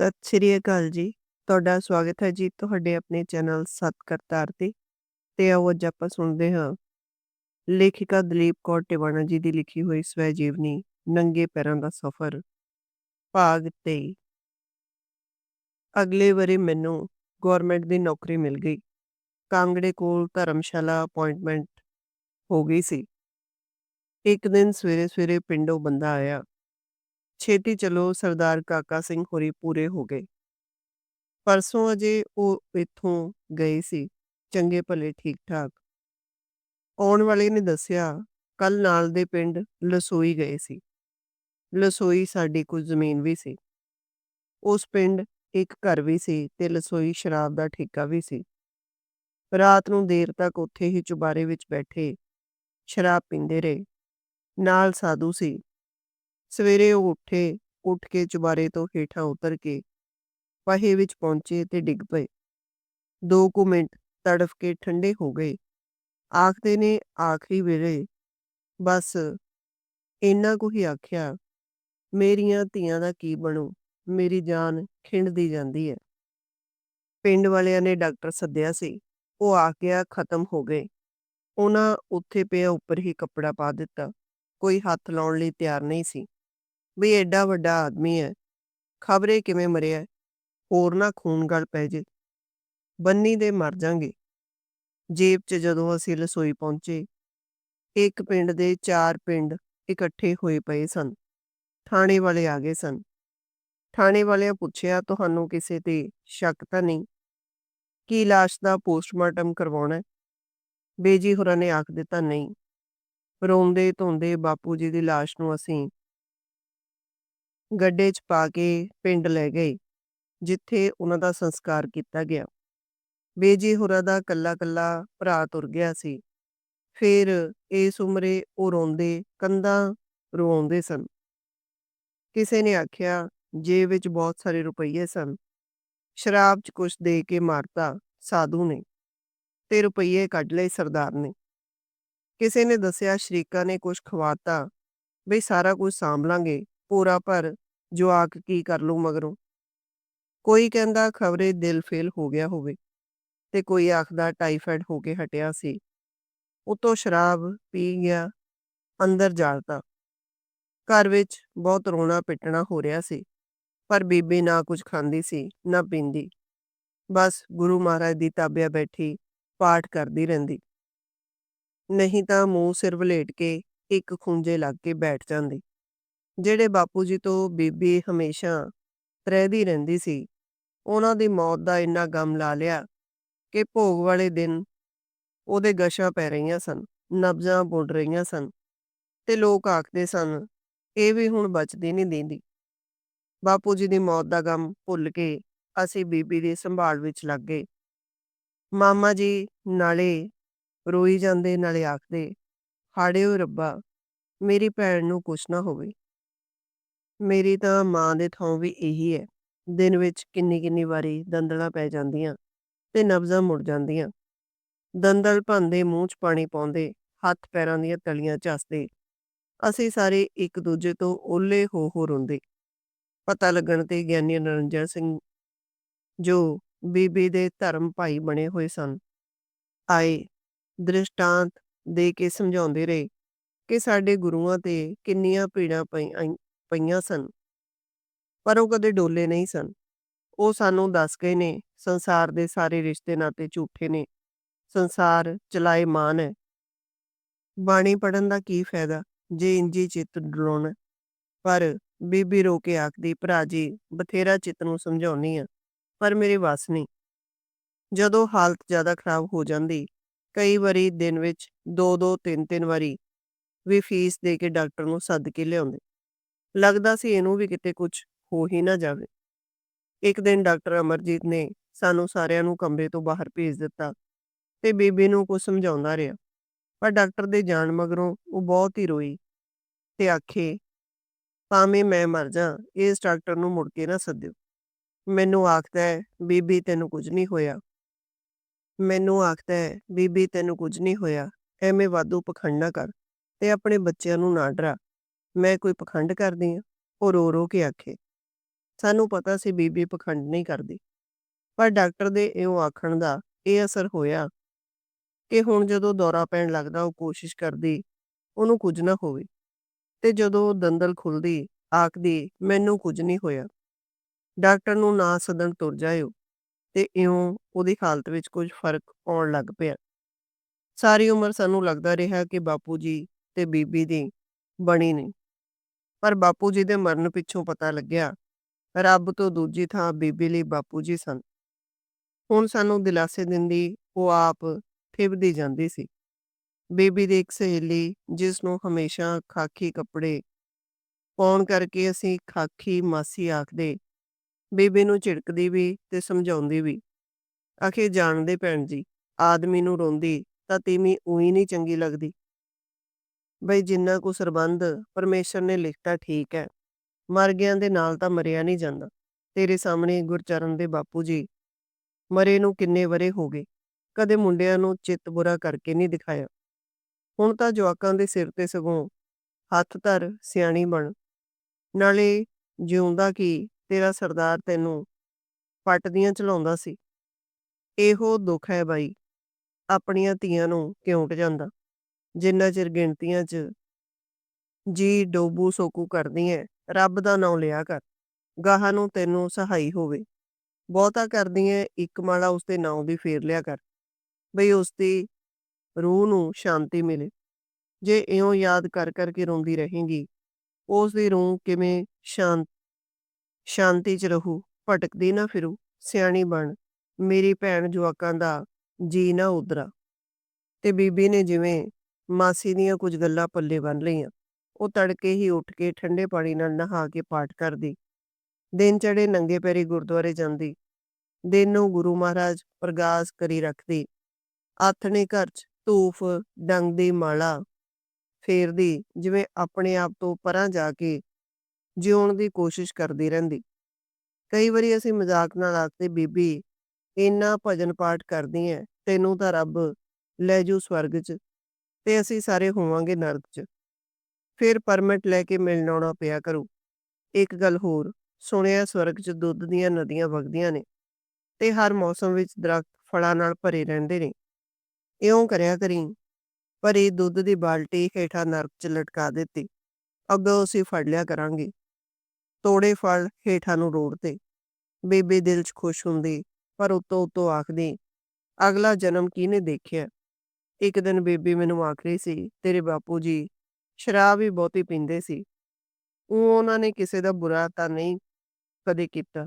ਸਤਿ ਸ਼੍ਰੀ ਅਕਾਲ ਜੀ। ਤੁਹਾਡਾ ਸਵਾਗਤ ਹੈ ਜੀ ਤੁਹਾਡੇ ਆਪਣੇ ਚੈਨਲ ਸੱਤ ਕਰਤਾਰ ਤੇ। ਤੇ ਆਓ ਅੱਜ ਆਪਾਂ ਸੁਣਦੇ ਹਾਂ ਲੇਖਿਕਾ ਦਲੀਪ ਕੌਰ ਟਿਵਾਣਾ ਜੀ ਦੀ ਲਿਖੀ ਹੋਈ ਸਵੈ ਜੀਵਨੀ ਨੰਗੇ ਪੈਰਾਂ ਦਾ ਸਫ਼ਰ ਭਾਗ 23 ਅਗਲੇ ਵਰੇ ਮੈਨੂੰ ਗਵਰਨਮੈਂਟ ਦੀ ਨੌਕਰੀ ਮਿਲ ਗਈ। ਕਾਂਗੜੇ ਕੋਲ ਧਰਮਸ਼ਾਲਾ ਅਪਾਇੰਟਮੈਂਟ ਹੋ ਗਈ ਸੀ। ਇੱਕ ਦਿਨ ਸਵੇਰੇ ਸਵੇਰੇ ਪਿੰਡੋਂ ਬੰਦਾ ਆਇਆ ਛੇਤੀ ਚਲੋ ਸਰਦਾਰ ਕਾਕਾ ਸਿੰਘ ਹੋਰੀ ਪੂਰੇ ਹੋ ਗਏ। ਪਰਸੋਂ ਅਜੇ ਉਹ ਇੱਥੋਂ ਗਏ ਸੀ, ਚੰਗੇ ਭਲੇ ਠੀਕ ਠਾਕ ਆਉਣ ਵਾਲੇ ਨੇ ਦੱਸਿਆ ਕੱਲ ਨਾਲ ਦੇ ਪਿੰਡ ਲਸੋਈ ਗਏ ਸੀ। ਲਸੋਈ ਸਾਡੀ ਕੁਝ ਜ਼ਮੀਨ ਵੀ ਸੀ। ਉਸ ਪਿੰਡ ਇੱਕ ਘਰ ਵੀ ਸੀ ਤੇ ਲਸੋਈ ਸ਼ਰਾਬ ਦਾ ਠੇਕਾ ਵੀ ਸੀ। ਰਾਤ ਨੂੰ ਦੇਰ ਤੱਕ ਉੱਥੇ ਹੀ ਚੁਬਾਰੇ ਵਿੱਚ ਬੈਠੇ, ਸ਼ਰਾਬ ਪੀਂਦੇ ਰਹੇ। ਨਾਲ ਸਾਧੂ ਸੀ। ਸਵੇਰੇ ਉਹ ਉੱਠੇ, ਉੱਠ ਕੇ ਚੁਬਾਰੇ ਤੋਂ ਹੇਠਾਂ ਉਤਰ ਕੇ ਪਹੇ ਵਿੱਚ ਪਹੁੰਚੇ ਤੇ ਡਿੱਗ ਪਏ। ਦੋ ਕੁ ਮਿੰਟ ਤੜਫ ਕੇ ਠੰਡੇ ਹੋ ਗਏ। ਆਖਦੇ ਨੇ ਆਖਰੀ ਵੇਲੇ, ਬਸ, ਇੰਨਾ ਕੁ ਹੀ ਆਖਿਆ, ਮੇਰੀਆਂ ਧੀਆਂ ਦਾ ਕੀ ਬਣੂ? ਮੇਰੀ ਜਾਨ ਖਿੰਡਦੀ ਜਾਂਦੀ ਹੈ। ਪਿੰਡ ਵਾਲਿਆਂ ਨੇ ਡਾਕਟਰ ਸੱਦਿਆ ਸੀ। ਉਹ ਆ ਗਿਆ ਖਤਮ ਹੋ ਗਏ। ਉਹਨਾਂ ਉੱਥੇ ਪਿਆ ਉੱਪਰ ਹੀ ਕੱਪੜਾ ਪਾ ਦਿੱਤਾ। ਕੋਈ ਹੱਥ ਲਾਉਣ ਲਈ ਤਿਆਰ ਨਹੀਂ ਸੀ। ਵੀ ਐਡਾ ਵੱਡਾ ਆਦਮੀ ਹੈ ਖਬਰੇ ਕਿਵੇਂ ਮਰਿਆ ਹੋਰ ਨਾ ਖੂਨ ਗਲ ਪੈ ਜੇ ਬੰਨੀ ਦੇ ਮਰ ਜਾਾਂਗੇ ਜੇਬ 'ਚ ਜਦੋਂ ਅਸੀਂ ਲਸੋਈ ਪਹੁੰਚੇ ਇੱਕ ਪਿੰਡ ਦੇ ਚਾਰ ਪਿੰਡ ਇਕੱਠੇ ਹੋਏ ਪਏ ਸਨ ਥਾਣੇ ਵਾਲੇ ਆ ਗਏ ਸਨ ਥਾਣੇ ਵਾਲਿਆਂ ਪੁੱਛਿਆ ਤੁਹਾਨੂੰ ਕਿਸੇ ਤੇ ਸ਼ੱਕ ਤਾਂ ਨਹੀਂ ਕੀ লাশ ਦਾ ਪੋਸਟਮਾਰਟਮ ਕਰਵਾਉਣਾ ਹੈ ਬੇਜੀ ਹੋਰਾਂ ਨੇ ਆਖ ਦਿੱਤਾ ਨਹੀਂ ਰੋਂਦੇ ਧੋਂਦੇ ਬਾਪੂ ਜੀ ਦੀ লাশ ਨੂੰ ਅਸੀਂ ਗੱਡੇ 'ਚ ਪਾ ਕੇ ਪਿੰਡ ਲੈ ਗਏ, ਜਿੱਥੇ ਉਹਨਾਂ ਦਾ ਸੰਸਕਾਰ ਕੀਤਾ ਗਿਆ। ਬੇਜੀ ਹੋਰਾਂ ਦਾ ਕੱਲਾ-ਕੱਲਾ ਭਰਾ ਤੁਰ ਗਿਆ ਸੀ। ਫਿਰ ਇਸ ਉਮਰੇ ਉਹ ਰੋਂਦੇ, ਕੰਧਾਂ ਰੋਉਂਦੇ ਸਨ। ਕਿਸੇ ਨੇ ਆਖਿਆ, ਜੇਬ ਵਿੱਚ ਬਹੁਤ ਸਾਰੇ ਰੁਪਈਏ ਸਨ। ਸ਼ਰਾਬ 'ਚ ਕੁਛ ਦੇ ਕੇ ਮਾਰਤਾ ਸਾਧੂ ਨੇ ਤੇ ਰੁਪਈਏ ਕੱਢ ਲਏ ਸਰਦਾਰ ਨੇ। ਕਿਸੇ ਨੇ ਦੱਸਿਆ, ਸ਼ਰੀਕਾ ਨੇ ਕੁਛ ਖਵਾਤਾ। ਬਈ ਸਾਰਾ ਕੁਝ ਸਾਂਭ ਲਾਂਗੇ। ਪੂਰਾ ਪਰ ਜਵਾਕ ਕੀ ਕਰ ਲੂ ਮਗਰੋਂ। ਕੋਈ ਕਹਿੰਦਾ ਖਬਰੇ ਦਿਲ ਫੇਲ ਹੋ ਗਿਆ ਹੋਵੇ ਤੇ ਕੋਈ ਆਖਦਾ ਟਾਈਫਾਇਡ ਹੋ ਕੇ ਹਟਿਆ ਸੀ। ਉਤੋਂ ਸ਼ਰਾਬ ਪੀ ਗਿਆ, ਅੰਦਰ ਜਾਲਤਾ ਘਰ ਵਿੱਚ ਬਹੁਤ ਰੋਣਾ ਪਿੱਟਣਾ ਹੋ ਰਿਹਾ ਸੀ, ਪਰ ਬੀਬੀ ਨਾ ਕੁਝ ਖਾਂਦੀ ਸੀ, ਨਾ ਪੀਂਦੀ। ਬਸ ਗੁਰੂ ਮਹਾਰਾਜ ਦੀ ਤਾਬਿਆ ਬੈਠੀ ਪਾਠ ਕਰਦੀ ਰਹਿੰਦੀ। ਨਹੀਂ ਤਾਂ ਮੂੰਹ ਸਿਰ ਵਲੇਟ ਕੇ ਇੱਕ ਖੁੰਝੇ ਲੱਗ ਕੇ ਬੈਠ ਜਾਂਦੀ। ਜਿਹੜੇ ਬਾਪੂ ਜੀ ਤੋਂ ਬੀਬੀ ਹਮੇਸ਼ਾ ਰਹਿਦੀ ਰਹਿੰਦੀ ਸੀ, ਉਹਨਾਂ ਦੀ ਮੌਤ ਦਾ ਇੰਨਾ ਗਮ ਲਾ ਲਿਆ ਕਿ ਭੋਗ ਵਾਲੇ ਦਿਨ ਉਹਦੇ ਗਸ਼ਾਂ ਪੈ ਰਹੀਆਂ ਸਨ, ਨਬਜ਼ਾਂ ਬੁੱਢ ਰਹੀਆਂ ਸਨ ਤੇ ਲੋਕ ਆਖਦੇ ਸਨ, ਇਹ ਵੀ ਹੁਣ ਬਚਦੀ ਨਹੀਂ ਦਿੰਦੀ। ਬਾਪੂ ਜੀ ਦੀ ਮੌਤ ਦਾ ਗਮ ਭੁੱਲ ਕੇ ਅਸੀਂ ਬੀਬੀ ਦੀ ਸੰਭਾਲ ਵਿੱਚ ਲੱਗ ਗਏ। ਮਾਮਾ ਜੀ ਨਾਲੇ ਰੋਈ ਜਾਂਦੇ, ਨਾਲੇ ਆਖਦੇ ਹਾੜੇ ਹਾੜਿਓ ਰੱਬਾ, ਮੇਰੀ ਭੈਣ ਨੂੰ ਕੁਛ ਨਾ ਹੋਵੇ। ਮੇਰੀ ਤਾਂ ਮਾਂ ਦੇ ਥਾਂ ਵੀ ਇਹੀ ਹੈ। ਦਿਨ ਵਿੱਚ ਕਿੰਨੀ ਕਿੰਨੀ ਵਾਰੀ ਦੰਦਲਾਂ ਪੈ ਜਾਂਦੀਆਂ ਤੇ ਨਬਜ਼ਾਂ ਮੁੜ ਜਾਂਦੀਆਂ। ਦੰਦਲ ਭੰਦੇ ਮੂੰਹ 'ਚ ਪਾਣੀ ਪਾਉਂਦੇ, ਹੱਥ ਪੈਰਾਂ ਦੀਆਂ ਤਲੀਆਂ ਝੱਸਦੇ ਅਸੀਂ ਸਾਰੇ ਇੱਕ ਦੂਜੇ ਤੋਂ ਓਹਲੇ ਹੋ ਹੋ ਰੋਂਦੇ। ਪਤਾ ਲੱਗਣ ਤੇ ਗਿਆਨੀ ਨਰਿੰਦਰ ਸਿੰਘ ਜੋ ਬੀਬੀ ਦੇ ਧਰਮ ਭਾਈ ਬਣੇ ਹੋਏ ਸਨ, ਆਏ, ਦ੍ਰਿਸ਼ਟਾਂਤ ਦੇ ਕੇ ਸਮਝਾਉਂਦੇ ਰਹੇ ਕਿ ਸਾਡੇ ਗੁਰੂਆਂ ਤੇ ਕਿੰਨੀਆਂ ਪੀੜਾਂ ਪਈਆਂ ਸਨ। ਪਰ ਉਹ ਕਦੇ ਡੋਲੇ ਨਹੀਂ ਸਨ। ਉਹ ਸਾਨੂੰ ਦੱਸ ਗਏ ਨੇ, ਸੰਸਾਰ ਦੇ ਸਾਰੇ ਰਿਸ਼ਤੇ ਨਾਤੇ ਝੂਠੇ ਨੇ। ਸੰਸਾਰ ਚਲਾਏ ਮਾਨ ਹੈ। ਬਾਣੀ ਪੜਨ ਦਾ ਕੀ ਫਾਇਦਾ? ਜੇ ਇੰਜੀ ਚਿੱਤ ਡਰਾਉਣਾ। ਪਰ ਬੀਬੀ ਰੋ ਕੇ ਆਖਦੀ, ਭਰਾ ਜੀ, ਬਥੇਰਾ ਚਿੱਤ ਨੂੰ ਸਮਝਾਉਣੀ ਆ ਪਰ ਮੇਰੇ ਵਸ ਨਹੀਂ। ਜਦੋਂ ਹਾਲਤ ਜ਼ਿਆਦਾ ਖਰਾਬ ਹੋ ਜਾਂਦੀ, ਕਈ ਵਾਰੀ ਦਿਨ ਵਿੱਚ 2-2 3-3 ਵਾਰੀ ਵੀ ਫੀਸ ਦੇ ਕੇ ਡਾਕਟਰ ਨੂੰ ਸੱਦ ਕੇ ਲਿਆਉਂਦੇ। ਲੱਗਦਾ ਸੀ ਇਹਨੂੰ ਵੀ ਕਿਤੇ ਕੁਝ ਹੋ ਹੀ ਨਾ ਜਾਵੇ। ਇੱਕ ਦਿਨ ਡਾਕਟਰ ਅਮਰਜੀਤ ਨੇ ਸਾਨੂੰ ਸਾਰਿਆਂ ਨੂੰ ਕਮਰੇ ਤੋਂ ਬਾਹਰ ਭੇਜ ਦਿੱਤਾ ਤੇ ਬੀਬੀ ਨੂੰ ਕੁਝ ਸਮਝਾਉਂਦਾ ਰਿਹਾ, ਪਰ ਡਾਕਟਰ ਦੇ ਜਾਣ ਮਗਰੋਂ ਉਹ ਬਹੁਤ ਹੀ ਰੋਈ ਤੇ ਆਖੇ, ਭਾਵੇਂ ਮੈਂ ਮਰ ਜਾ ਇਸ ਡਾਕਟਰ ਨੂੰ ਮੁੜ ਕੇ ਨਾ ਸੱਦਿਓ। ਮੈਨੂੰ ਆਖਦਾ ਹੈ, ਬੀਬੀ, ਤੈਨੂੰ ਕੁਝ ਨਹੀਂ ਹੋਇਆ। ਮੈਨੂੰ ਆਖਦਾ ਹੈ, ਬੀਬੀ, ਤੈਨੂੰ ਕੁਝ ਨਹੀਂ ਹੋਇਆ। ਐਵੇਂ ਵਾਧੂ ਪਖੰਡ ਨਾ ਕਰ ਤੇ ਆਪਣੇ ਬੱਚਿਆਂ ਨੂੰ ਨਾ ਡਰਾ। ਮੈਂ ਕੋਈ ਪਖੰਡ ਕਰਦੀ ਆ ਉਹ ਰੋ ਰੋ ਕੇ ਆਖੇ। ਸਾਨੂੰ ਪਤਾ ਸੀ ਬੀਬੀ ਪਖੰਡ ਨਹੀਂ ਕਰਦੀ। ਪਰ ਡਾਕਟਰ ਦੇ ਇਉਂ ਆਖਣ ਦਾ ਇਹ ਅਸਰ ਹੋਇਆ ਕਿ ਹੁਣ ਜਦੋਂ ਦੌਰਾ ਪੈਣ ਲੱਗਦਾ, ਉਹ ਕੋਸ਼ਿਸ਼ ਕਰਦੀ, ਉਹਨੂੰ ਕੁਝ ਨਾ ਹੋਵੇ। ਤੇ ਜਦੋਂ ਦੰਦਲ ਖੁੱਲਦੀ, ਆਖਦੀ, ਮੈਨੂੰ ਕੁਝ ਨਹੀਂ ਹੋਇਆ। ਡਾਕਟਰ ਨੂੰ ਨਾ ਸਦਨ ਤੁਰ ਜਾਇਓ ਤੇ ਇਉਂ ਉਹਦੀ ਹਾਲਤ ਵਿੱਚ ਕੁਝ ਫ਼ਰਕ ਆਉਣ ਲੱਗ ਪਿਆ। ਸਾਰੀ ਉਮਰ ਸਾਨੂੰ ਲੱਗਦਾ ਰਿਹਾ ਕਿ ਬਾਪੂ ਜੀ ਤੇ ਬੀਬੀ ਦੀ ਬਣੀ ਨਹੀਂ। ਪਰ ਬਾਪੂ ਜੀ ਦੇ ਮਰਨ ਪਿੱਛੋਂ ਪਤਾ ਲੱਗਿਆ, ਰੱਬ ਤੋਂ ਦੂਜੀ ਥਾਂ ਬੀਬੀ ਲਈ ਬਾਪੂ ਜੀ ਸਨ। ਹੁਣ ਸਾਨੂੰ ਦਿਲਾਸੇ ਦਿੰਦੀ ਉਹ ਆਪ ਥਿਬਦੀ ਜਾਂਦੀ ਸੀ। ਬੀਬੀ ਦੀ ਇੱਕ ਸਹੇਲੀ, ਜਿਸ ਨੂੰ ਹਮੇਸ਼ਾ ਖਾਕੀ ਕੱਪੜੇ ਪਾਉਣ ਕਰਕੇ ਅਸੀਂ ਖਾਕੀ ਮਾਸੀ ਆਖਦੇ, ਬੀਬੀ ਨੂੰ ਝਿੜਕਦੀ ਵੀ ਤੇ ਸਮਝਾਉਂਦੀ ਵੀ। ਆਖੇ, ਜਾਣਦੇ ਭੈਣ ਜੀ, ਆਦਮੀ ਨੂੰ ਰੋਂਦੀ ਤਾਂ ਤੀਵੀਂ ਉਹੀ ਨਹੀਂ ਚੰਗੀ ਲੱਗਦੀ। ਬਈ ਜਿੰਨਾ ਕੁ ਸਰਬੰਧ ਪਰਮੇਸ਼ਰ ਨੇ ਲਿਖਤਾ ਠੀਕ ਹੈ ਮਰ ਗਿਆਂ ਦੇ ਨਾਲ ਤਾਂ ਮਰਿਆ ਨਹੀਂ ਜਾਂਦਾ। ਤੇਰੇ ਸਾਹਮਣੇ ਗੁਰਚਰਨ ਦੇ ਬਾਪੂ ਜੀ, ਮਰੇ ਨੂੰ ਕਿੰਨੇ ਵਰੇ ਹੋ ਗਏ, ਕਦੇ ਮੁੰਡਿਆਂ ਨੂੰ ਚਿੱਤ ਬੁਰਾ ਕਰਕੇ ਨਹੀਂ ਦਿਖਾਇਆ। ਹੁਣ ਤਾਂ ਜਵਾਕਾਂ ਦੇ ਸਿਰ ਤੇ ਸਗੋਂ ਹੱਥ ਧਰ ਸਿਆਣੀ ਬਣ। ਨਾਲੇ ਜਿਉਂਦਾ ਕੀ ਤੇਰਾ ਸਰਦਾਰ ਤੈਨੂੰ ਪੱਟਦੀਆਂ ਚਲਾਉਂਦਾ ਸੀ। ਇਹੋ ਦੁੱਖ ਹੈ ਬਾਈ, ਆਪਣੀਆਂ ਧੀਆਂ ਨੂੰ ਕਿਉਂਟ ਜਾਂਦਾ। ਜਿੰਨਾ ਚਿਰ ਗਿਣਤੀਆਂ 'ਚ ਜੀ ਡੋਬੂ ਸੋਕੂ ਕਰਦੀ ਐ, ਰੱਬ ਦਾ ਨਾਮ ਲਿਆ ਕਰ, ਗਾਹਾਂ ਨੂੰ ਤੈਨੂੰ ਸਹਾਈ ਹੋਵੇ। ਬਹੁਤਾ ਕਰਦੀ ਐ, ਇੱਕ ਮਾਲਾ ਉਸਦੇ ਨਾਮ ਦੀ ਫੇਰ ਲਿਆ ਕਰ, ਬਈ ਉਸਦੀ ਰੂਹ ਨੂੰ ਸ਼ਾਂਤੀ ਮਿਲੇ। ਜੇ ਇਉਂ ਯਾਦ ਕਰ ਕਰਕੇ ਰੋਂਦੀ ਰਹੇਗੀ ਉਸ ਦੀ ਰੂਹ ਕਿਵੇਂ ਸ਼ਾਂਤ, ਸ਼ਾਂਤੀ 'ਚ ਰਹੂ, ਭਟਕਦੀ ਨਾ ਫਿਰੂ, ਸਿਆਣੀ ਬਣ, ਮੇਰੀ ਭੈਣ ਜਵਾਕਾਂ ਦਾ ਜੀ ਨਾ ਉਦਰਾ ਤੇ ਬੀਬੀ ਨੇ ਜਿਵੇਂ ਮਾਸੀ ਦੀਆਂ ਕੁਝ ਗੱਲਾਂ ਪੱਲੇ ਬੰਨ ਲਈਆਂ। ਉਹ ਤੜਕੇ ਹੀ ਉੱਠ ਕੇ ਠੰਡੇ ਪਾਣੀ ਨਾਲ ਨਹਾ ਕੇ ਪਾਠ ਕਰਦੀ। ਦਿਨ ਚੜੇ ਨੰਗੇ ਪੈਰੀ ਗੁਰਦੁਆਰੇ ਜਾਂਦੀ। ਦਿਨ ਨੂੰ ਗੁਰੂ ਮਹਾਰਾਜ ਪ੍ਰਗਾਸ ਕਰੀ ਰੱਖਦੀ। ਆਥਣੇ ਘਰ 'ਚ ਧੂਫ, ਡੰਗ ਦੀ ਮਾਲਾ ਫੇਰਦੀ, ਜਿਵੇਂ ਆਪਣੇ ਆਪ ਤੋਂ ਪਰਾਂ ਜਾ ਕੇ ਜਿਉਣ ਦੀ ਕੋਸ਼ਿਸ਼ ਕਰਦੀ ਰਹਿੰਦੀ। ਕਈ ਵਾਰੀ ਅਸੀਂ ਮਜ਼ਾਕ ਨਾਲ ਆਖਦੇ, ਬੀਬੀ, ਇੰਨਾ ਭਜਨ ਪਾਠ ਕਰਦੀ ਐ, ਤੈਨੂੰ ਤਾਂ ਰੱਬ ਲੈ ਜੂ ਸਵਰਗ 'ਚ। ਤੇ ਅਸੀਂ ਸਾਰੇ ਹੋਵਾਂਗੇ ਨਰਕ 'ਚ। ਫਿਰ ਪਰਮਿਟ ਲੈ ਕੇ ਮਿਲਣ ਆਉਣਾ ਪਿਆ ਕਰੂ। ਇੱਕ ਗੱਲ ਹੋਰ, ਸੁਣਿਆ ਸਵਰਗ 'ਚ ਦੁੱਧ ਦੀਆਂ ਨਦੀਆਂ ਵਗਦੀਆਂ ਨੇ ਤੇ ਹਰ ਮੌਸਮ ਵਿੱਚ ਦਰਖਤ ਫਲਾਂ ਨਾਲ ਭਰੇ ਰਹਿੰਦੇ ਨੇ। ਇਉਂ ਕਰਿਆ ਕਰੀ ਭਰੀ ਦੁੱਧ ਦੀ ਬਾਲਟੀ ਹੇਠਾਂ ਨਰਕ 'ਚ ਲਟਕਾ ਦਿੱਤੀ। ਅੱਗੋਂ ਅਸੀਂ ਫੜ ਲਿਆ ਕਰਾਂਗੇ। ਤੋੜੇ ਫਲ ਹੇਠਾਂ ਨੂੰ ਰੋੜਤੇ ਬੇਬੇ ਦਿਲ 'ਚ ਖੁਸ਼ ਹੁੰਦੀ, ਪਰ ਉਤੋਂ ਉਤੋਂ ਆਖਦੀ, ਅਗਲਾ ਜਨਮ ਕਿਹਨੇ ਦੇਖਿਆ? ਇੱਕ ਦਿਨ ਬੇਬੀ ਮੈਨੂੰ ਆਖ ਰਹੀ ਸੀ, ਤੇਰੇ ਬਾਪੂ ਜੀ ਸ਼ਰਾਬ ਵੀ ਬਹੁਤੀ ਪੀਂਦੇ ਸੀ। ਉਹ ਉਹਨਾਂ ਨੇ ਕਿਸੇ ਦਾ ਬੁਰਾ ਤਾਂ ਨਹੀਂ ਕਦੇ ਕੀਤਾ।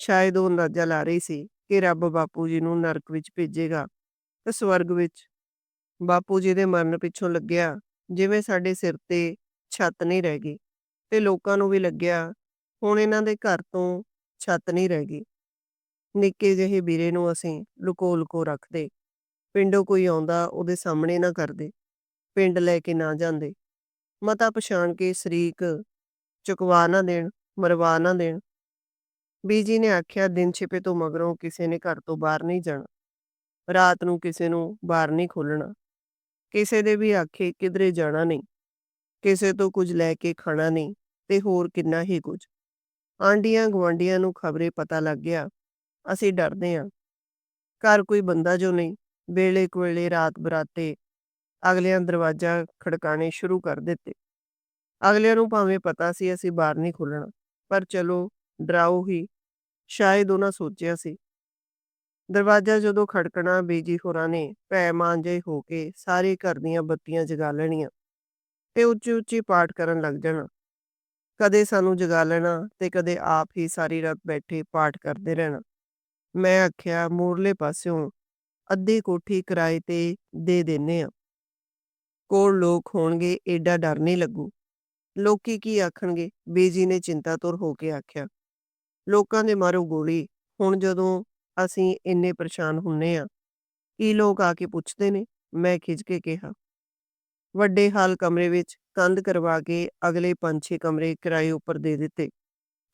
ਸ਼ਾਇਦ ਉਹ ਅੰਦਾਜ਼ਾ ਲਾ ਰਹੀ ਸੀ ਕਿ ਰੱਬ ਬਾਪੂ ਜੀ ਨੂੰ ਨਰਕ ਵਿੱਚ ਭੇਜੇਗਾ ਤੇ ਸਵਰਗ ਵਿੱਚ। ਬਾਪੂ ਜੀ ਦੇ ਮਰਨ ਪਿੱਛੋਂ ਲੱਗਿਆ ਜਿਵੇਂ ਸਾਡੇ ਸਿਰ ਤੇ ਛੱਤ ਨਹੀਂ ਰਹਿ ਗਈ ਤੇ ਲੋਕਾਂ ਨੂੰ ਵੀ ਲੱਗਿਆ ਹੁਣ ਇਹਨਾਂ ਦੇ ਘਰ ਤੋਂ ਛੱਤ ਨਹੀਂ ਰਹਿ ਗਈ। ਨਿੱਕੇ ਜਿਹੇ ਵੀਰੇ ਨੂੰ ਅਸੀਂ ਲੁਕੋ ਲੁਕੋ ਰੱਖਦੇ ਪਿੰਡੋਂ ਕੋਈ ਆਉਂਦਾ, ਉਹਦੇ ਸਾਹਮਣੇ ਨਾ ਕਰਦੇ, ਪਿੰਡ ਲੈ ਕੇ ਨਾ ਜਾਂਦੇ। ਮਤਾ ਪਛਾਣ ਕੇ ਸ਼ਰੀਕ ਚੁਕਵਾ ਨਾ ਦੇਣ, ਮਰਵਾ ਨਾ ਦੇਣ। ਬੀਜੀ ਨੇ ਆਖਿਆ, ਦਿਨ ਛਿਪੇ ਤੋਂ ਮਗਰੋਂ ਕਿਸੇ ਨੇ ਘਰ ਤੋਂ ਬਾਹਰ ਨਹੀਂ ਜਾਣਾ। ਰਾਤ ਨੂੰ ਕਿਸੇ ਨੂੰ ਬਾਹਰ ਨਹੀਂ ਖੋਲਣਾ ਕਿਸੇ ਦੇ ਵੀ ਆਖੇ, ਕਿਧਰੇ ਜਾਣਾ ਨਹੀਂ। ਕਿਸੇ ਤੋਂ ਕੁਝ ਲੈ ਕੇ ਖਾਣਾ ਨਹੀਂ, ਤੇ ਹੋਰ ਕਿੰਨਾ ਹੀ ਕੁਝ। ਆਂਡੀਆਂ ਗਵਾਂਡੀਆਂ ਨੂੰ ਖਬਰੇ ਪਤਾ ਲੱਗ ਗਿਆ, ਅਸੀਂ ਡਰਦੇ ਹਾਂ। ਘਰ ਕੋਈ ਬੰਦਾ ਜੋ ਨਹੀਂ ਵੇਲੇ ਕੋਲੇ ਰਾਤ ਬਰਾਤੇ ਅਗਲਿਆਂ ਦਰਵਾਜ਼ਾ ਖੜਕਾਣੇ ਸ਼ੁਰੂ ਕਰ ਦਿੱਤੇ। ਅਗਲਿਆਂ ਨੂੰ ਭਾਵੇਂ ਪਤਾ ਸੀ ਅਸੀਂ ਬਾਹਰ ਨਹੀਂ ਖੁੱਲਣਾ ਪਰ ਚਲੋ, ਡਰਾਓ ਹੀ, ਸ਼ਾਇਦ ਉਹਨਾਂ ਸੋਚਿਆ ਸੀ। ਦਰਵਾਜ਼ਾ ਜਦੋਂ ਖੜਕਣਾ ਬੀਜੀ ਹੋਰਾਂ ਨੇ ਭੈ ਮਾਂਜੇ ਹੋ ਕੇ ਸਾਰੇ ਘਰ ਦੀਆਂ ਬੱਤੀਆਂ ਜਗਾ ਲੈਣੀਆਂ ਤੇ ਉੱਚੀ ਉੱਚੀ ਪਾਠ ਕਰਨ ਲੱਗ ਜਾਣਾ। ਕਦੇ ਸਾਨੂੰ ਜਗਾ ਲੈਣਾ ਤੇ ਕਦੇ ਆਪ ਹੀ ਸਾਰੀ ਰਾਤ ਬੈਠੇ ਪਾਠ ਕਰਦੇ ਰਹਿਣਾ। ਮੈਂ ਆਖਿਆ, ਮੂਰਲੇ ਪਾਸਿਓਂ ਅੱਧੇ ਕੋਠੀ ਕਿਰਾਏ ਤੇ ਦੇ ਦੇਨੇ ਆ ਕੋਲ ਲੋਕ ਹੋਣਗੇ, ਏਡਾ ਡਰ ਨਹੀਂ ਲੱਗੂ। ਲੋਕੀ ਕੀ ਆਖਣਗੇ? ਬੀਜੀ ਨੇ ਚਿੰਤਾਤੁਰ ਹੋ ਕੇ ਆਖਿਆ। ਲੋਕਾਂ ਦੇ ਮਾਰੋ ਗੋਲੀ। ਹੁਣ ਜਦੋਂ ਅਸੀਂ ਇੰਨੇ ਪਰੇਸ਼ਾਨ ਹੁੰਨੇ ਆ ਕੀ ਲੋਕ ਆ ਕੇ ਪੁੱਛਦੇ ਨੇ? ਮੈਂ ਖਿੱਚ ਕੇ ਕਿਹਾ। ਵੱਡੇ ਹਾਲ ਕਮਰੇ ਵਿੱਚ ਕੰਧ ਕਰਵਾ ਕੇ ਅਗਲੇ 5-6 ਕਮਰੇ ਕਿਰਾਏ ਉੱਪਰ ਦੇ ਦਿੱਤੇ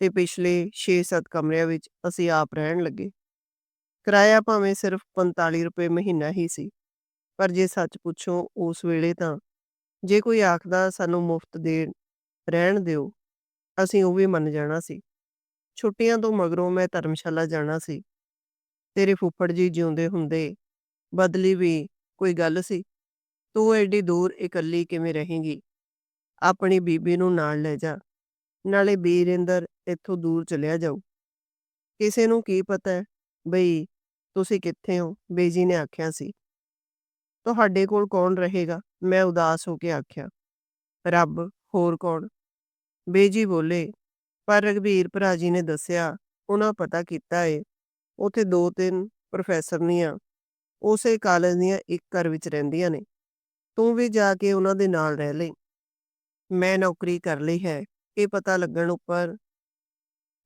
ਤੇ ਪਿਛਲੇ 6-7 ਕਮਰਿਆਂ ਵਿੱਚ ਅਸੀਂ ਆਪ ਰਹਿਣ ਲੱਗੇ। ਕਿਰਾਇਆ ਭਾਵੇਂ ਸਿਰਫ 45 ਰੁਪਏ ਮਹੀਨਾ ਹੀ ਸੀ, ਪਰ ਜੇ ਸੱਚ ਪੁੱਛੋ ਉਸ ਵੇਲੇ ਤਾਂ, ਜੇ ਕੋਈ ਆਖਦਾ ਸਾਨੂੰ ਮੁਫਤ ਦੇ ਰਹਿਣ ਦਿਓ, ਅਸੀਂ ਉਹ ਵੀ ਮੰਨ ਜਾਣਾ ਸੀ ਛੁੱਟੀਆਂ ਤੋਂ ਮਗਰੋਂ ਮੈਂ ਧਰਮਸ਼ਾਲਾ ਜਾਣਾ ਸੀ। ਤੇਰੇ ਫੁੱਫੜ ਜੀ ਜਿਉਂਦੇ ਹੁੰਦੇ ਬਦਲੀ ਵੀ ਕੋਈ ਗੱਲ ਸੀ। ਤੂੰ ਐਡੀ ਦੂਰ ਇਕੱਲੀ ਕਿਵੇਂ ਰਹੇਂਗੀ? ਆਪਣੀ ਬੀਬੀ ਨੂੰ ਨਾਲ ਲੈ ਜਾ। ਨਾਲੇ ਬੀਰਿੰਦਰ ਇੱਥੋਂ ਦੂਰ ਚਲਿਆ ਜਾਊ। ਕਿਸੇ ਨੂੰ ਕੀ ਪਤਾ ਬਈ ਤੁਸੀਂ ਕਿੱਥੇ ਹੋ? ਬੇਜੀ ਨੇ ਆਖਿਆ ਸੀ। ਤੁਹਾਡੇ ਕੋਲ ਕੌਣ ਰਹੇਗਾ? ਮੈਂ ਉਦਾਸ ਹੋ ਕੇ ਆਖਿਆ। ਰੱਬ, ਹੋਰ ਕੌਣ? ਬੇਜੀ ਬੋਲੇ, ਪਰ ਰਘਬੀਰ ਭਰਾ ਜੀ ਨੇ ਦੱਸਿਆ ਉਹਨਾਂ ਪਤਾ ਕੀਤਾ ਏ ਉੱਥੇ ਦੋ ਤਿੰਨ ਪ੍ਰੋਫੈਸਰ ਨੀਆਂ ਉਸੇ ਕਾਲਜ ਦੀਆਂ ਇੱਕ ਘਰ ਵਿੱਚ ਰਹਿੰਦੀਆਂ ਨੇ। ਤੂੰ ਵੀ ਜਾ ਕੇ ਉਹਨਾਂ ਦੇ ਨਾਲ ਰਹਿ ਲੈ। ਮੈਂ ਨੌਕਰੀ ਕਰ ਲਈ ਹੈ। ਇਹ ਪਤਾ ਲੱਗਣ ਉੱਪਰ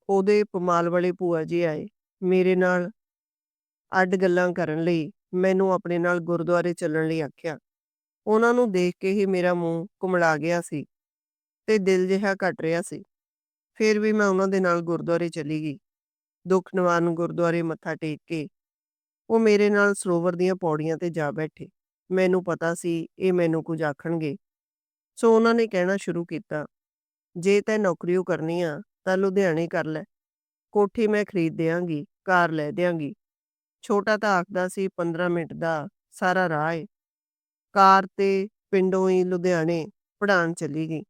ਉਹਦੇ ਪਮਾਲ ਵਾਲੇ ਭੂਆ ਜੀ ਆਏ। ਮੇਰੇ ਨਾਲ ਅੱਡ ਗੱਲਾਂ ਕਰਨ ਲਈ ਮੈਨੂੰ ਆਪਣੇ ਨਾਲ ਗੁਰਦੁਆਰੇ ਚੱਲਣ ਲਈ ਆਖਿਆ। ਉਹਨਾਂ ਨੂੰ ਦੇਖ ਕੇ ਹੀ ਮੇਰਾ ਮੂੰਹ ਕੁਮਲਾ ਗਿਆ ਸੀ ਤੇ ਦਿਲ ਜਿਹਾ ਘਟ ਰਿਹਾ ਸੀ। ਫਿਰ ਵੀ ਮੈਂ ਉਹਨਾਂ ਦੇ ਨਾਲ ਗੁਰਦੁਆਰੇ ਚਲੀ ਗਈ। ਦੁੱਖ ਨਿਵਾਰਨ ਗੁਰਦੁਆਰੇ ਮੱਥਾ ਟੇਕ ਕੇ ਉਹ ਮੇਰੇ ਨਾਲ ਸਰੋਵਰ ਦੀਆਂ ਪੌੜੀਆਂ ਤੇ ਜਾ ਬੈਠੇ। ਮੈਨੂੰ ਪਤਾ ਸੀ ਇਹ ਮੈਨੂੰ ਕੁਝ ਆਖਣਗੇ। ਸੋ ਉਹਨਾਂ ਨੇ ਕਹਿਣਾ ਸ਼ੁਰੂ ਕੀਤਾ, ਜੇ ਤੈਂ ਨੌਕਰੀਓ ਕਰਨੀ ਆ ਤਾਂ ਲੁਧਿਆਣੇ ਕਰ ਲੈ। ਕੋਠੀ ਮੈਂ ਖਰੀਦ ਦਿਆਂਗੀ, ਕਾਰ ਲੈ ਦਿਆਂਗੀ। ਛੋਟਾ ਤਾਂ ਆਖਦਾ ਸੀ 15 ਮਿੰਟ ਦਾ ਸਾਰਾ ਰਾਹ ਏ। ਕਾਰ ਤੇ ਪਿੰਡੋਂ ਹੀ ਲੁਧਿਆਣੇ ਪੜ੍ਹਾਉਣ ਚਲੀ ਗਈ।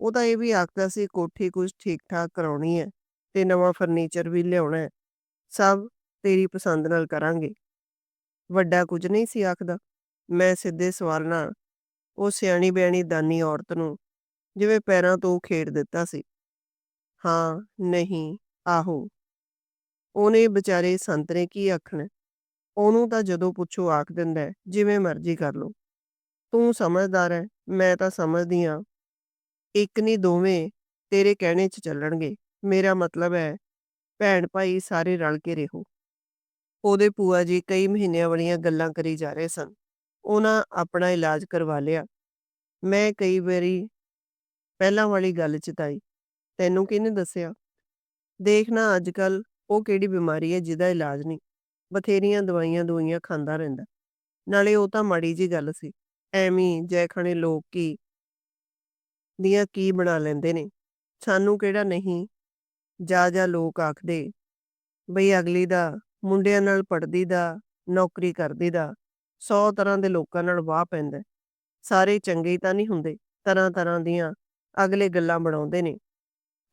ਉਹ ਤਾਂ ਇਹ ਵੀ ਆਖਦਾ ਸੀ ਕੋਠੀ ਕੁਝ ਠੀਕ-ਠਾਕ ਕਰਾਉਣੀ ਹੈ ਤੇ ਨਵਾਂ ਫਰਨੀਚਰ ਵੀ ਲਿਆਉਣਾ ਹੈ। ਸਭ ਤੇਰੀ ਪਸੰਦ ਨਾਲ ਕਰਾਂਗੇ। ਵੱਡਾ ਕੁਝ ਨਹੀਂ ਸੀ ਆਖਦਾ। ਮੈਂ ਸਿੱਧੇ ਸਵਾਲ ਨਾਲ ਉਹ ਸਿਆਣੀ ਬਿਆਣੀ ਦਾਨੀ ਔਰਤ ਨੂੰ ਜਿਵੇਂ ਪੈਰਾਂ ਤੋਂ ਖੇਡ ਦਿੱਤਾ ਸੀ। ਹਾਂ, ਨਹੀਂ, ਆਹੋ। ਉਹਨੇ ਵਿਚਾਰੇ ਸੰਤ ਨੇ ਕੀ ਆਖਣਾ? ਉਹਨੂੰ ਤਾਂ ਜਦੋਂ ਪੁੱਛੋ ਆਖ ਦਿੰਦਾ ਜਿਵੇਂ ਮਰਜ਼ੀ ਕਰ ਲਓ। ਤੂੰ ਸਮਝਦਾਰ ਹੈ, ਮੈਂ ਤਾਂ ਸਮਝਦੀ ਹਾਂ। ਇੱਕ ਨਹੀਂ ਦੋਵੇਂ ਤੇਰੇ ਕਹਿਣੇ 'ਚ ਚੱਲਣਗੇ। ਮੇਰਾ ਮਤਲਬ ਹੈ ਭੈਣ ਭਾਈ ਸਾਰੇ ਰਲ ਕੇ ਰਹੋ। ਉਹਦੇ ਭੂਆ ਜੀ ਕਈ ਮਹੀਨਿਆਂ ਵਾਲੀਆਂ ਗੱਲਾਂ ਕਰੀ ਜਾ ਰਹੇ ਸਨ। ਉਹਨਾਂ ਆਪਣਾ ਇਲਾਜ ਕਰਵਾ ਲਿਆ। ਮੈਂ ਕਈ ਵਾਰੀ ਪਹਿਲਾਂ ਵਾਲੀ ਗੱਲ ਚਿਤਾਈ। ਤੈਨੂੰ ਕਿਹਨੇ ਦੱਸਿਆ? ਦੇਖਣਾ ਅੱਜ ਕੱਲ ਉਹ ਕਿਹੜੀ ਬਿਮਾਰੀ ਹੈ ਜਿਹਦਾ ਇਲਾਜ ਨਹੀਂ। ਬਥੇਰੀਆਂ ਦਵਾਈਆਂ ਦਵਾਈਆਂ ਖਾਂਦਾ ਰਹਿੰਦਾ। ਨਾਲੇ ਉਹ ਤਾਂ ਮਾੜੀ ਜੀ ਗੱਲ ਸੀ। ਐਵੇਂ ਜੈਖਣੇ ਲੋਕ ਕੀ ਦੀਆਂ ਕੀ ਬਣਾ ਲੈਂਦੇ ਨੇ। ਸਾਨੂੰ ਕਿਹੜਾ ਨਹੀਂ ਜਾ ਜਾ ਲੋਕ ਆਖਦੇ ਬਈ ਅਗਲੀ ਦਾ ਮੁੰਡਿਆਂ ਨਾਲ ਪੜਦੀ ਦਾ, ਨੌਕਰੀ ਕਰਦੀ ਦਾ, 100 ਤਰ੍ਹਾਂ ਦੇ ਲੋਕਾਂ ਨਾਲ ਵਾਹ ਪੈਂਦਾ। ਸਾਰੇ ਚੰਗੇ ਤਾਂ ਨਹੀਂ ਹੁੰਦੇ। ਤਰ੍ਹਾਂ ਤਰ੍ਹਾਂ ਦੀਆਂ ਅਗਲੇ ਗੱਲਾਂ ਬਣਾਉਂਦੇ ਨੇ।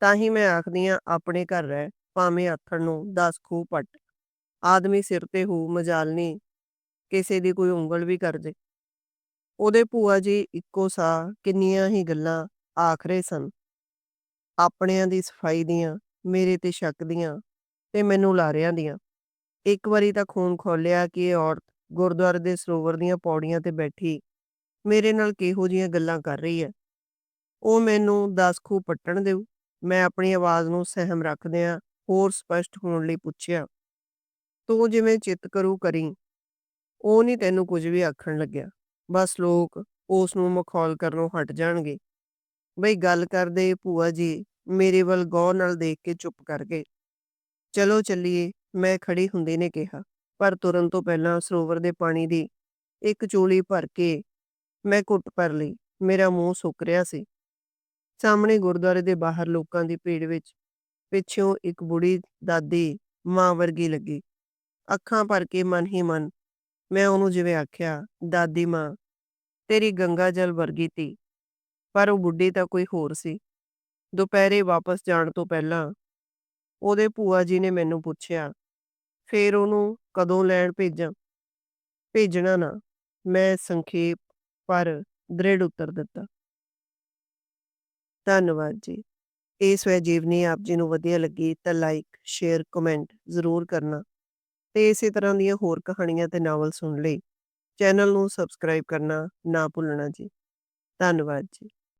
ਤਾਂ ਹੀ ਮੈਂ ਆਖਦੀ ਹਾਂ ਆਪਣੇ ਘਰ ਰਹਿ ਭਾਵੇਂ ਆਥਣ ਨੂੰ 10 ਖੂਹ ਪੱਟ। ਆਦਮੀ ਸਿਰ ਤੇ ਹੂ ਮਜਾਲਨੀ ਕਿਸੇ ਦੀ ਕੋਈ ਉਂਗਲ ਵੀ ਕਰ ਜੇ। ਉਹਦੇ ਭੂਆ ਜੀ ਇੱਕੋ ਸਾਹ ਕਿੰਨੀਆਂ ਹੀ ਗੱਲਾਂ ਆਖਰੇ ਸਨ। ਆਪਣਿਆਂ ਦੀ ਸਫ਼ਾਈ ਦੀਆਂ, ਮੇਰੇ ਤੇ ਸ਼ੱਕ ਦੀਆਂ ਤੇ ਮੈਨੂੰ ਲਾਰਿਆਂ ਦੀਆਂ। ਇੱਕ ਵਾਰੀ ਤਾਂ ਖੂਨ ਖੋਲਿਆ ਕਿ ਇਹ ਔਰਤ ਗੁਰਦੁਆਰੇ ਦੇ ਸਰੋਵਰ ਦੀਆਂ ਪੌੜੀਆਂ ਤੇ ਬੈਠੀ ਮੇਰੇ ਨਾਲ ਕਿਹੋ ਜੀਆਂ ਗੱਲਾਂ ਕਰ ਰਹੀ ਹੈ। ਉਹ ਮੈਨੂੰ 10 ਖੂਹ ਪੱਟਣ ਦਿਓ। ਮੈਂ ਆਪਣੀ ਆਵਾਜ਼ ਨੂੰ ਸਹਿਮ ਰੱਖਦਿਆਂ ਹੋਰ ਸਪਸ਼ਟ ਹੋਣ ਲਈ ਪੁੱਛਿਆ। ਤੂੰ ਜਿਵੇਂ ਚਿੱਤ ਕਰੂ ਕਰੀ ਉਹ ਨਹੀਂ ਤੈਨੂੰ ਕੁਝ ਵੀ ਆਖਣ ਲੱਗਿਆ। ਬਸ ਲੋਕ ਉਸ ਨੂੰ ਮਖੌਲ ਕਰਨੋਂ ਹਟ ਜਾਣਗੇ। ਬਈ ਗੱਲ ਕਰਦੇ ਭੂਆ ਜੀ ਮੇਰੇ ਵੱਲ ਗੌਰ ਨਾਲ ਦੇਖ ਕੇ ਚੁੱਪ ਕਰ ਗਏ। ਚਲੋ ਚੱਲੀਏ, ਮੈਂ ਖੜੀ ਹੁੰਦੀ ਨੇ ਕਿਹਾ। ਪਰ ਤੁਰਨ ਤੋਂ ਪਹਿਲਾਂ ਸਰੋਵਰ ਦੇ ਪਾਣੀ ਦੀ ਇੱਕ ਚੋਲੀ ਭਰ ਕੇ ਮੈਂ ਘੁੱਟ ਭਰ ਲਈ। ਮੇਰਾ ਮੂੰਹ ਸੁੱਕ ਰਿਹਾ ਸੀ। ਸਾਹਮਣੇ ਗੁਰਦੁਆਰੇ ਦੇ ਬਾਹਰ ਲੋਕਾਂ ਦੀ ਭੀੜ ਵਿੱਚ ਪਿੱਛੋਂ ਇੱਕ ਬੁੜੀ ਦਾਦੀ ਮਾਂ ਵਰਗੀ ਲੱਗੀ। ਅੱਖਾਂ ਭਰ ਕੇ ਮਨ ਹੀ ਮਨ ਮੈਂ ਉਹਨੂੰ ਜਿਵੇਂ ਆਖਿਆ, ਦਾਦੀ ਮਾਂ ਤੇਰੀ ਗੰਗਾ ਜਲ ਵਰਗੀ ਤੀ ਪਰ ਉਹ ਬੁੱਢੀ ਤਾਂ ਕੋਈ ਹੋਰ ਸੀ। ਦੁਪਹਿਰੇ ਵਾਪਸ ਜਾਣ ਤੋਂ ਪਹਿਲਾਂ ਉਹਦੇ ਭੂਆ ਜੀ ਨੇ ਮੈਨੂੰ ਪੁੱਛਿਆ, ਫੇਰ ਉਹਨੂੰ ਕਦੋਂ ਲੈਣ ਭੇਜਾਂ? ਭੇਜਣਾ ਨਾ, ਮੈਂ ਸੰਖੇਪ ਪਰ ਦ੍ਰਿੜ ਉੱਤਰ ਦਿੱਤਾ। ਧੰਨਵਾਦ ਜੀ। ਇਹ ਸਵੈ ਜੀਵਨੀ ਆਪ ਜੀ ਨੂੰ ਵਧੀਆ ਲੱਗੀ ਤਾਂ ਲਾਈਕ, ਸ਼ੇਅਰ, ਕਮੈਂਟ ਜ਼ਰੂਰ ਕਰਨਾ ਤੇ ਇਸੇ ਤਰ੍ਹਾਂ ਦੀਆਂ ਹੋਰ ਕਹਾਣੀਆਂ ਤੇ ਨਾਵਲ ਸੁਣ ਲਈ ਚੈਨਲ ਨੂੰ ਸਬਸਕ੍ਰਾਈਬ ਕਰਨਾ ਨਾ ਭੁੱਲਣਾ ਜੀ। ਧੰਨਵਾਦ ਜੀ।